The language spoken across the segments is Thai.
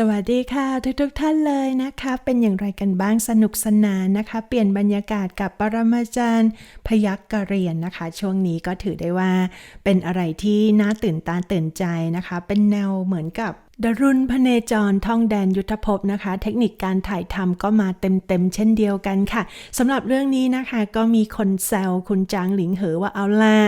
สวัสดีค่ะทุกทท่านเลยนะคะ เป็นอย่างไรกันบ้างสนุกสนานนะคะ เปลี่ยนบรรยากาศกับปรมาจารย์พยักกะเรียนนะคะ ช่วงนี้ก็ถือได้ว่าเป็นอะไรที่น่าตื่นตาตื่นใจนะคะ เป็นแนวเหมือนกับ ดรุณพเนจรท่องแดนยุทธภพนะคะ เทคนิคการถ่ายทำก็มาเต็มๆเช่นเดียวกันค่ะสำหรับเรื่องนี้นะคะก็มีคนแซวคุณจางหลิงเหอว่าเอาละ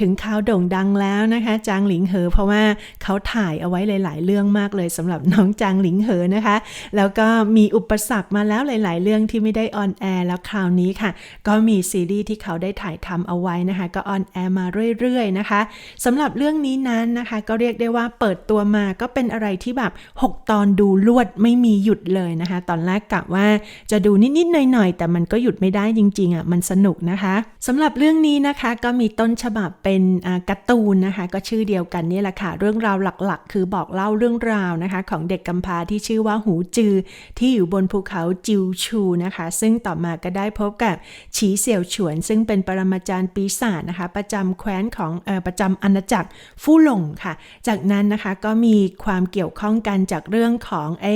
ถึงข่าวโด่งดังแล้วนะคะ จางหลิงเหอ เพราะว่าเขาถ่ายเอาไว้หลาย ๆ เรื่องมากเลยสำหรับน้องจางหลิงเหอนะคะ แล้วก็มีอุปสรรคมาแล้วหลาย ๆ เรื่องที่ไม่ได้ออนแอร์แล้วคราวนี้ค่ะ ก็มีซีรีส์ที่เขาได้ถ่ายทำเอาไว้นะคะ ก็ออนแอร์มาเรื่อยๆนะคะสำหรับเรื่องนี้นั้นนะคะ ก็เรียกได้ว่าเปิดตัวมาก็เป็นอะไรที่แบบ 6 ตอนดูลวดไม่มีหยุดเลยนะคะ ตอนแรกกะว่าจะดูนิด ๆ หน่อย ๆ แต่มันก็หยุดไม่ได้จริง ๆอะมันสนุกนะคะสำหรับเรื่องนี้นะคะก็มีต้นฉบับเป็นการ์ตูนนะคะ ก็ชื่อเดียวกันนี่แหละค่ะ เรื่องราวหลัก ๆ คือบอกเล่าเรื่องราวนะคะ ของเด็กกำพร้าที่ชื่อว่าหูจือ ที่อยู่บนภูเขาจิวชูนะคะ ซึ่งต่อมาก็ได้พบกับฉีเสี่ยวฉวน ซึ่งเป็นปรมาจารย์ปีศาจนะคะ ประจำแคว้นของออประจำอาณาจักรฟู่หลงค่ะ จากนั้นนะคะก็มีความเกี่ยวข้องกันจากเรื่องของไอ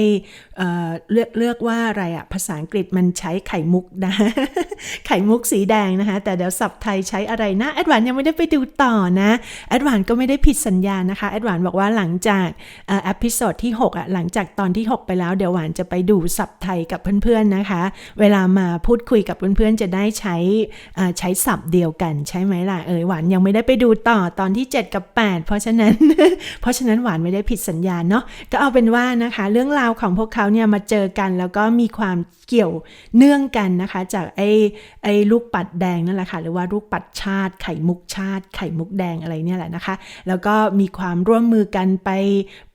เออเลือกเลือกว่าอะไรอะภาษาอังกฤษมันใช้ไข่มุกนะ ไข่มุกสีแดงนะคะ แต่เดี๋ยวสับไทยใช้อะไรนะแอดวานยังไม่ได้ไปดูต่อนะแอดวานก็ไม่ได้ผิดสัญญานะคะแอดวานบอกว่าหลังจากเอ่อพิโซดที่6อะหลังจากตอนที่ 6 ไปแล้วเดี๋ยวหวานจะไปดูสับไทยกับเพื่อนๆนะคะ เวลามาพูดคุยกับเพื่อนๆจะได้ใช้ใช้สับเดียวกันใช่ไหมล่ะเออหวานยังไม่ได้ไปดูต่อตอนที่ 7 กับ 8 เพราะฉะนั้น เพราะฉะนั้นหวานไม่ได้ผิดสัญญาเนาะก็เอาเป็นว่านะคะ เรื่องราวของพวกเขาเนี่ยมาเจอกัน แล้วก็มีความเกี่ยวเนื่องกันนะคะ จากไอ้ไอ้ลูกปัดแดงนั่นแหละค่ะหรือว่าลูกปัดชาติไข่มุกชาติ ไข่มุกแดงอะไรเนี่ยแหละนะคะ แล้วก็มีความร่วมมือกันไป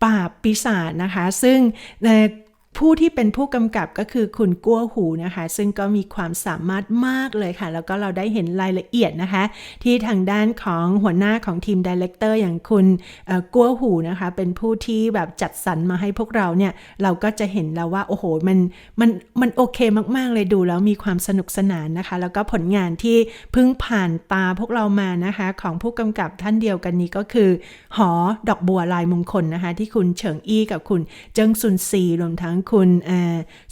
ปราบปีศาจนะคะ ซึ่ง ผู้ที่เป็นผู้กำกับก็คือคุณกัวหูนะคะ ซึ่งก็มีความสามารถมากเลยค่ะ แล้วก็เราได้เห็นรายละเอียดนะคะ ที่ทางด้านของหัวหน้าของทีมดีเลกเตอร์อย่างคุณกัวหูนะคะ เป็นผู้ที่แบบจัดสรรมาให้พวกเราเนี่ย เราก็จะเห็นแล้วว่า โอ้โห มันมันมันโอเคมาก ๆ เลยดูแล้วมีความสนุกสนานนะคะ แล้วก็ผลงานที่เพิ่งผ่านตาพวกเรามานะคะ ของผู้กำกับท่านเดียวกันนี้ก็คือ หอดอกบัวลายมงคลนะคะ ที่คุณเฉิงอี้กับคุณเจิงซุนซีรวมทั้งคุณ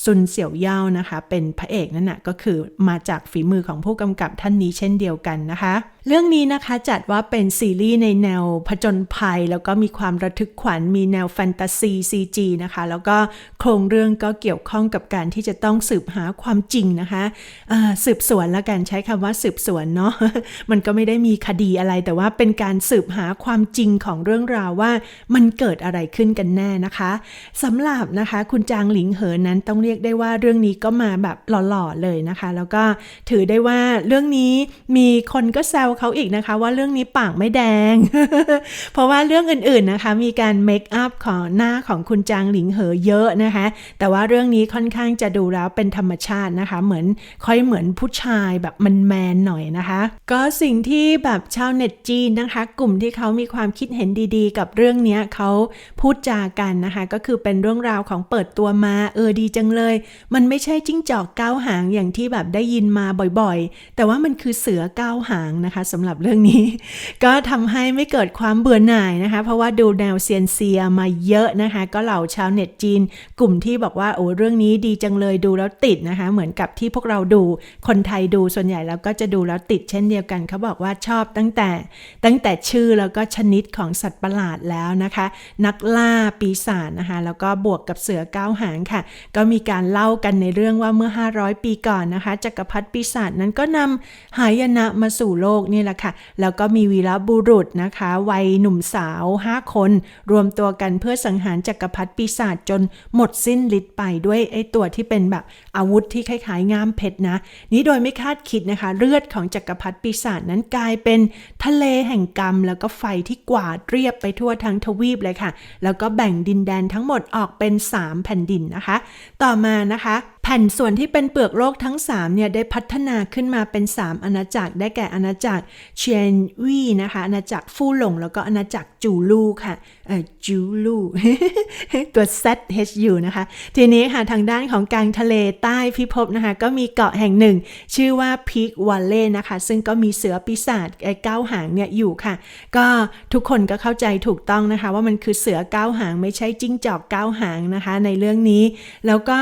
ซุนเสี่ยวเย่านะคะ เป็นพระเอกนั่นนะก็คือมาจากฝีมือของผู้กำกับท่านนี้เช่นเดียวกันนะคะเรื่องนี้นะคะจัดว่าเป็นซีรีส์ในแนวผจญภัย แล้วก็มีความระทึกขวัญมีแนวแฟนตาซี CG นะคะ แล้วก็โครงเรื่องก็เกี่ยวข้องกับการที่จะต้องสืบหาความจริงนะคะสืบสวนแล้วกันใช้คำว่าสืบสวนเนาะมันก็ไม่ได้มีคดีอะไร แต่ว่าเป็นการสืบหาความจริงของเรื่องราวว่ามันเกิดอะไรขึ้นกันแน่นะคะสำหรับนะคะคุณจางหลิงเหอนั้นต้องเรียกได้ว่าเรื่องนี้ก็มาแบบหล่อๆเลยนะคะ แล้วก็ถือได้ว่าเรื่องนี้มีคนก็แซวเขาอีกนะคะว่าเรื่องนี้ปากไม่แดง เพราะว่าเรื่องอื่นๆนะคะ มีการเมคอัพของหน้าของคุณจางหลิงเหอเยอะนะคะ แต่ว่าเรื่องนี้ค่อนข้างจะดูแล้วเป็นธรรมชาตินะคะ เหมือนค่อยเหมือนผู้ชายแบบมันแมนหน่อยนะคะ ก็สิ่งที่แบบชาวเน็ตจีนนะคะ กลุ่มที่เขามีความคิดเห็นดีๆ กับเรื่องนี้เขาพูดจากันนะคะ ก็คือเป็นเรื่องราวของเปิดตัวมาเออดีจังเลย มันไม่ใช่จิ้งจอกก้าวหางอย่างที่แบบได้ยินมาบ่อยๆ แต่ว่ามันคือเสือก้าวหางนะคะสำหรับเรื่องนี้ ก็ทำให้ไม่เกิดความเบื่อหน่ายนะคะ เพราะว่าดูแนวเซียนเซียมาเยอะนะคะ ก็เหล่าชาวเน็ตจีน กลุ่มที่บอกว่าโอ้เรื่องนี้ดีจังเลยดูแล้วติดนะคะ เหมือนกับที่พวกเราดูคนไทยดูส่วนใหญ่แล้วก็จะดูแล้วติดเช่นเดียวกันเขาบอกว่าชอบตั้งแต่ตั้งแต่ชื่อแล้วก็ชนิดของสัตว์ประหลาดแล้วนะคะ นักล่าปีศาจนะคะ แล้วก็บวกกับเสือเก้าหางค่ะ ก็มีการเล่ากันในเรื่องว่าเมื่อ 500 ปีก่อนนะคะจักรพรรดิปีศาจนั้นก็นำหายนะมาสู่โลกนี่แหละค่ะ แล้วก็มีวีรบุรุษนะคะ วัยหนุ่มสาว 5 คน รวมตัวกันเพื่อสังหารจักรพรรดิปีศาจจนหมดสิ้นฤทธิ์ไปด้วยไอ้ตัวที่เป็นแบบอาวุธที่คล้ายๆง่ามเพชรนะ นี้โดยไม่คาดคิดนะคะ เลือดของจักรพรรดิปีศาจนั้นกลายเป็นทะเลแห่งกรรม แล้วก็ไฟที่กวาดเรียบไปทั่วทั้งทวีปเลยค่ะ แล้วก็แบ่งดินแดนทั้งหมดออกเป็น 3 แผ่นดินนะคะ ต่อมานะคะ แผ่นส่วนที่เป็นเปลือกโลกทั้ง 3 เนี่ย ได้พัฒนาขึ้นมาเป็น 3 อาณาจักรได้แก่อาณาจักรเชียนวีนะคะ อาณาจักรฟู่หลง แล้วก็อาณาจักรจูลูค่ะเออจูลูตัว Z H U นะคะ ทีนี้ค่ะ ทางด้านของกลางทะเลใต้พิภพนะคะ ก็มีเกาะแห่งหนึ่ง ชื่อว่าพีกวัลเล่นะคะ ซึ่งก็มีเสือปีศาจไอ้เก้าหางเนี่ยอยู่ค่ะ ก็ทุกคนก็เข้าใจถูกต้องนะคะ ว่ามันคือเสือเก้าหางไม่ใช่จิ้งจอกเก้าหางนะคะ ในเรื่องนี้ แล้วก็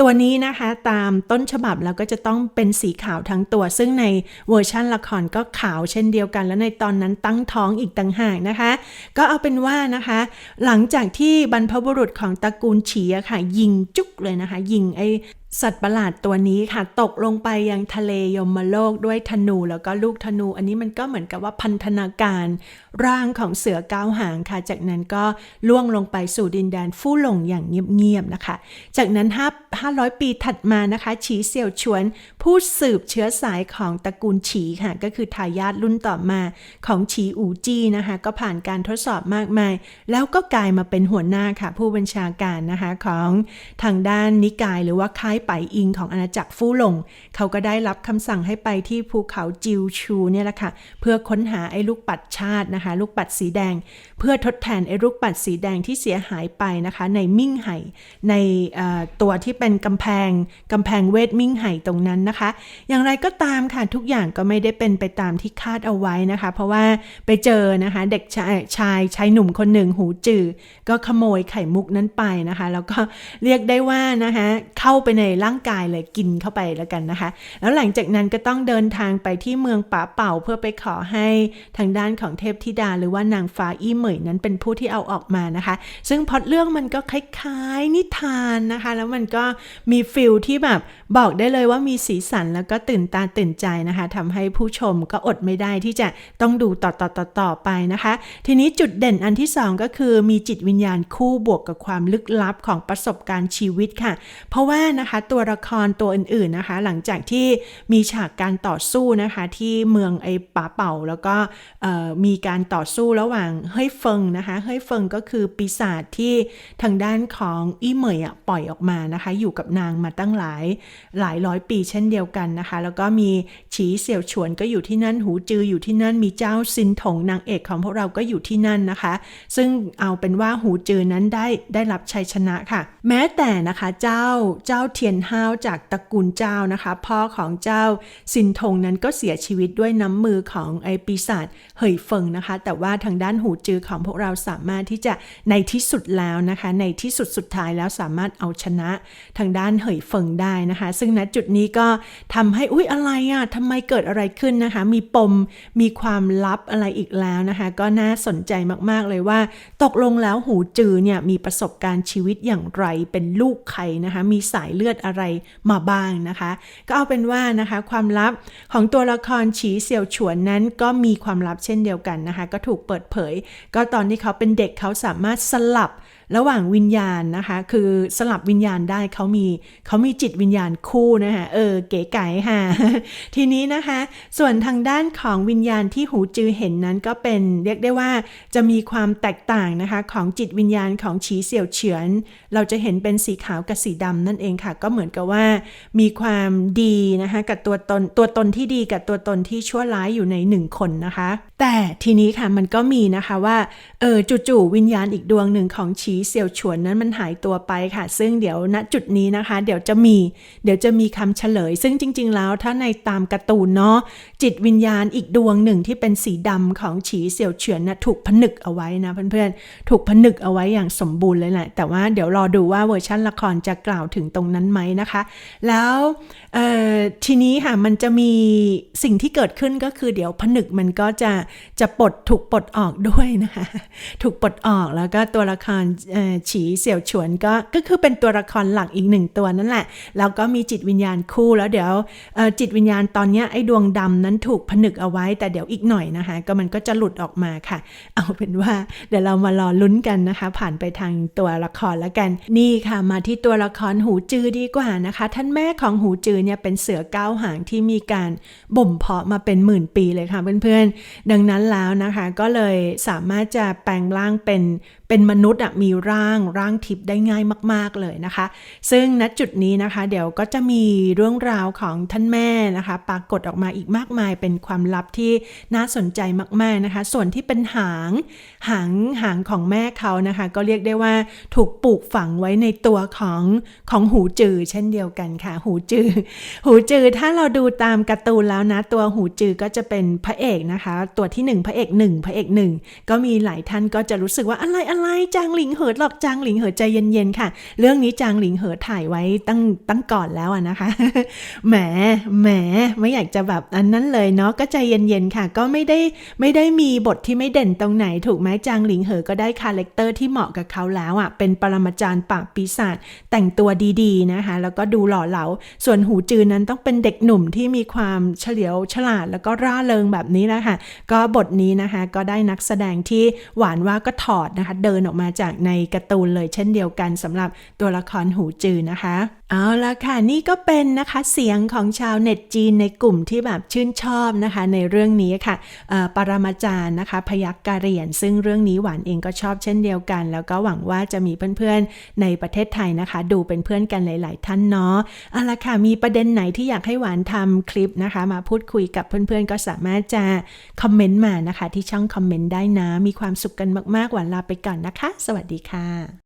ตัวนี้นะคะตามต้นฉบับแล้วก็จะต้องเป็นสีขาวทั้งตัว ซึ่งในเวอร์ชั่นละครก็ขาวเช่นเดียวกัน แล้วในตอนนั้นตั้งท้องอีกต่างหากนะคะ ก็เอาเป็นว่านะคะ หลังจากที่บรรพบุรุษของตระกูลฉีอะค่ะ ยิงจุกเลยนะคะ ยิงไอ สัตว์ประหลาดตัวนี้ค่ะ ตกลงไปยังทะเลยมโลกด้วยธนูแล้วก็ลูกธนู อันนี้มันก็เหมือนกับว่าพันธนาการร่างของเสือก้าวหางค่ะ จากนั้นก็ล่วงลงไปสู่ดินแดนฟู่หลงอย่างเงียบๆนะคะ จากนั้น5 500 ปีถัดมานะคะ ฉีเสี่ยวฉวน ผู้สืบเชื้อสายของตระกูลฉีค่ะ ก็คือทายาทรุ่นต่อมาของฉีอูจี้นะคะ ก็ผ่านการทดสอบมากมาย แล้วก็กลายมาเป็นหัวหน้าค่ะ ผู้บัญชาการนะคะของทางด้านนิกายหรือว่าค่ายไปอิงของอาณาจักรฟู่หลง เขาก็ได้รับคำสั่งให้ไปที่ภูเขาจิวชูเนี่ยแหละค่ะ เพื่อค้นหาไอ้ลูกปัดชาตินะคะ ลูกปัดสีแดง เพื่อทดแทนไอ้ลูกปัดสีแดงที่เสียหายไปนะคะ ในมิ่งไห่ในตัวที่เป็นกำแพงกำแพงเวทมิ่งไห่ตรงนั้นนะคะ อย่างไรก็ตามค่ะทุกอย่างก็ไม่ได้เป็นไปตามที่คาดเอาไว้นะคะ เพราะว่าไปเจอนะคะเด็กชายชายชายหนุ่มคนหนึ่งหูจืดก็ขโมยไข่มุกนั้นไปนะคะ แล้วก็เรียกได้ว่านะคะเข้าไปในร่างกายเลยกินเข้าไปแล้วกันนะคะ แล้วหลังจากนั้นก็ต้องเดินทางไปที่เมืองป๋าเป่าเพื่อไปขอให้ทางด้านของเทพธิดา หรือว่านางฟ้าอี้เหมยนั้นเป็นผู้ที่เอาออกมานะคะ ซึ่งพอตเรื่องมันก็คล้ายๆนิทานนะคะ แล้วมันก็มีฟิลที่แบบบอกได้เลยว่ามีสีสันแล้วก็ตื่นตาตื่นใจนะคะทำให้ผู้ชมก็อดไม่ได้ที่จะต้องดูต่อต่อต่อต่อไปนะคะ ทีนี้จุดเด่นอันที่สองก็คือมีจิตวิญญาณคู่บวกกับความลึกลับของประสบการณ์ชีวิตค่ะ เพราะว่านะคะตัวละครตัวอื่นๆนะคะ หลังจากที่มีฉากการต่อสู้นะคะ ที่เมืองไอ้ป๋าเป่า แล้วก็มีการต่อสู้ระหว่างเฮ้ยเฟิงนะคะเฮ้ยเฟิงก็คือปีศาจที่ทางด้านของอี้เหมยอะปล่อยออกมานะคะ อยู่กับนางมาตั้งหลายหลายร้อยปีเช่นเดียวกันนะคะ แล้วก็มีฉีเสี่ยวฉวนก็อยู่ที่นั่นหูจืออยู่ที่นั่นมีเจ้าซินถงนางเอกของพวกเราก็อยู่ที่นั่นนะคะ ซึ่งเอาเป็นว่าหูจือนั้นได้ได้รับชัยชนะค่ะ แม้แต่นะคะเจ้าเจ้าเทียนห้าวจากตระกูลเจ้านะคะ พ่อของเจ้าซินถงนั้นก็เสียชีวิตด้วยน้ำมือของไอปีศาจเหยเฟิงนะคะ แต่ว่าทางด้านหูจือของพวกเราสามารถที่จะในที่สุดแล้วนะคะ ในที่สุดสุดท้ายแล้วสามารถเอาชนะทางด้านเหยเฟิงได้นะคะ ซึ่งณจุดนี้ก็ทำให้อุ๊ยอะไรอะ่ะทำไมเกิดอะไรขึ้นนะคะ มีปมมีความลับอะไรอีกแล้วนะคะ ก็น่าสนใจมากๆเลยว่า ตกลงแล้วหูจือเนี่ยมีประสบการณ์ชีวิตอย่างไรเป็นลูกใครนะคะ มีสายเลือดอะไรมาบ้างนะคะ ก็เอาเป็นว่านะคะความลับของตัวละครฉีเสี่ยวฉวนนั้นก็มีความลับเช่นเดียวกันนะคะ ก็ถูกเปิดเผย ก็ตอนที่เขาเป็นเด็กเขาสามารถสลับ ระหว่างวิญญาณนะคะ คือสลับวิญญาณได้เขามีเขามีจิตวิญญาณคู่นะคะเออเก๋ไก๋ค่ะ ทีนี้นะคะ ส่วนทางด้านของวิญญาณที่หูจือเห็นนั้นก็เป็นเรียกได้ว่าจะมีความแตกต่างนะคะของจิตวิญญาณของฉีเสี่ยวเฉือน เราจะเห็นเป็นสีขาวกับสีดำนั่นเองค่ะ ก็เหมือนกับว่ามีความดีนะคะกับตัวตนตัวตนที่ดีกับตัวตนที่ชั่วร้ายอยู่ในหนึ่งคนนะคะ แต่ทีนี้ค่ะมันก็มีนะคะว่าเออจู่ๆวิญญาณอีกดวงหนึ่งของฉีเสี่ยวฉวนนั้นมันหายตัวไปค่ะ ซึ่งเดี๋ยวณจุดนี้นะคะ เดี๋ยวจะมี เดี๋ยวจะมีคำเฉลย ซึ่งจริง ๆ แล้วถ้าในตามการ์ตูนเนาะจิตวิญญาณอีกดวงหนึ่งที่เป็นสีดำของฉีเสี่ยวเฉือนนะถูกผนึกเอาไว้นะเพื่อนๆถูกผนึกเอาไว้อย่างสมบูรณ์เลยแหละแต่ว่าเดี๋ยวรอดูว่าเวอร์ชันละครจะกล่าวถึงตรงนั้นไหมนะคะ แล้วทีนี้ค่ะมันจะมีสิ่งที่เกิดขึ้นก็คือเดี๋ยวผนึกมันก็จะจะปลดถูกปลดออกด้วยนะคะ ถูกปลดออกแล้วก็ตัวละครฉีเสี่ยวฉวนก็ก็คือเป็นตัวละครหลักอีกหนึ่งตัวนั่นแหละแล้วก็มีจิตวิญญาณคู่แล้วเดี๋ยวจิตวิญญาณตอนนี้ไอ้ดวงดำนั้นถูกผนึกเอาไว้ แต่เดี๋ยวอีกหน่อยนะคะ ก็มันก็จะหลุดออกมาค่ะ เอาเป็นว่าเดี๋ยวเรามารอลุ้นกันนะคะ ผ่านไปทางตัวละครแล้วกัน นี่ค่ะมาที่ตัวละครหูจือดีกว่านะคะ ท่านแม่ของหูจือเนี่ยเป็นเสือก้าวหางที่มีการบ่มเพาะมาเป็นหมื่นปีเลยค่ะเพื่อนๆดังนั้นแล้วนะคะ ก็เลยสามารถจะแปลงร่างเป็นเป็นมนุษย์อะมีร่างร่างทิพย์ได้ง่ายมาก ๆ เลยนะคะ ซึ่งณจุดนี้นะคะ เดี๋ยวก็จะมีเรื่องราวของท่านแม่นะคะ ปรากฏออกมาอีกมากมายเป็นความลับที่น่าสนใจมาก ๆนะคะ ส่วนที่เป็นหาง หางหางของแม่เขานะคะ ก็เรียกได้ว่าถูกปลูกฝังไว้ในตัวของของหูจือ เช่นเดียวกันค่ะ หูจือ หูจือถ้าเราดูตามการ์ตูนแล้วนะตัวหูจือก็จะเป็นพระเอกนะคะ ตัวที่หนึ่งพระเอกหนึ่งพระเอกหนึ่งก็มีหลายท่านก็จะรู้สึกว่าอะไรอะไรจางหลิงเหอหรอกจางหลิงเหอใจเย็นๆค่ะ เรื่องนี้จางหลิงเหอถ่ายไว้ตั้งตั้งก่อนแล้วอะนะคะแหมแหมไม่อยากจะแบบอันนั้นเลยเนาะก็ใจเย็นๆค่ะ ก็ไม่ได้ไม่ได้มีบทที่ไม่เด่นตรงไหนถูกไหมจางหลิงเหอก็ได้คาแรคเตอร์ที่เหมาะกับเขาแล้วอะเป็นปรมาจารย์ปาบปีศาจแต่งตัวดีๆนะคะ แล้วก็ดูหล่อเหลา ส่วนหูจือนั้นต้องเป็นเด็กหนุ่มที่มีความเฉลียวฉลาดแล้วก็ร่าเริงแบบนี้แหละค่ะ ก็บทนี้นะคะก็ได้นักแสดงที่หวานว่าก็ถอดนะคะ เดินออกมาจากในการ์ตูนเลยเช่นเดียวกันสำหรับตัวละครหูจือนะคะ เอาละค่ะนี่ก็เป็นนะคะเสียงของชาวเน็ตจีนในกลุ่มที่แบบชื่นชอบนะคะ ในเรื่องนี้ค่ะปรมาจารย์นะคะ พยักกะเหรียน ซึ่งเรื่องนี้หวานเองก็ชอบเช่นเดียวกัน แล้วก็หวังว่าจะมีเพื่อนๆในประเทศไทยนะคะ ดูเป็นเพื่อนกันหลาย ๆ ท่านเนาะเอาละค่ะมีประเด็นไหนที่อยากให้หวานทำคลิปนะคะ มาพูดคุยกับเพื่อนๆก็สามารถจะคอมเมนต์มานะคะ ที่ช่องคอมเมนต์ได้นะ มีความสุขกันมากๆหวานลาไปก่อนนะคะ สวัสดีค่ะ